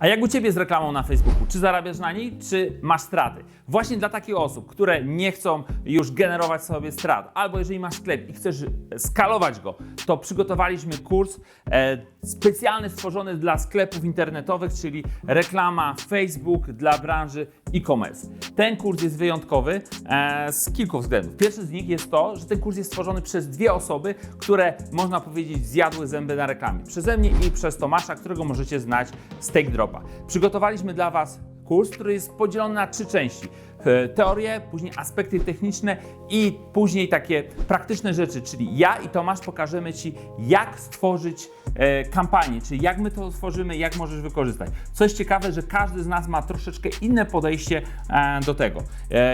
A jak u Ciebie z reklamą na Facebooku? Czy zarabiasz na niej, czy masz straty? Właśnie dla takich osób, które nie chcą już generować sobie strat, albo jeżeli masz sklep i chcesz skalować go, to przygotowaliśmy kurs e, specjalny stworzony dla sklepów internetowych, czyli reklama Facebook dla branży e-commerce. Ten kurs jest wyjątkowy e, z kilku względów. Pierwszy z nich jest to, że ten kurs jest stworzony przez dwie osoby, które można powiedzieć zjadły zęby na reklamie. Przeze mnie i przez Tomasza, którego możecie znać z Take Dropa. Przygotowaliśmy dla Was kurs, który jest podzielony na trzy części. E, Teorie, później aspekty techniczne i później takie praktyczne rzeczy, czyli ja i Tomasz pokażemy Ci, jak stworzyć e, kampanię, czyli jak my to stworzymy, jak możesz wykorzystać. Co jest ciekawe, że każdy z nas ma troszeczkę inne podejście e, do tego.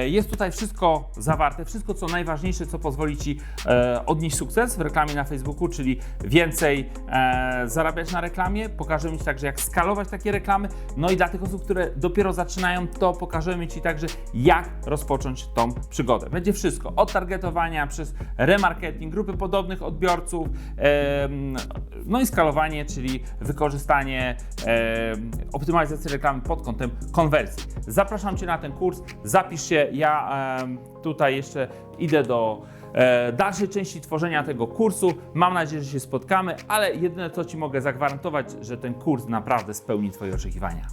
Jest tutaj wszystko zawarte, wszystko co najważniejsze, co pozwoli Ci odnieść sukces w reklamie na Facebooku, czyli więcej zarabiać na reklamie. Pokażemy Ci także, jak skalować takie reklamy. No i dla tych osób, które dopiero zaczynają, to pokażemy Ci także, jak rozpocząć tą przygodę. Będzie wszystko, od targetowania przez remarketing, grupy podobnych odbiorców, no i skalowanie, czyli wykorzystanie optymalizacji reklamy pod kątem konwersji. Zapraszam Cię na ten kurs, zapisz się, ja tutaj jeszcze idę do e, dalszej części tworzenia tego kursu. Mam nadzieję, że się spotkamy, ale jedyne co Ci mogę zagwarantować, że ten kurs naprawdę spełni Twoje oczekiwania.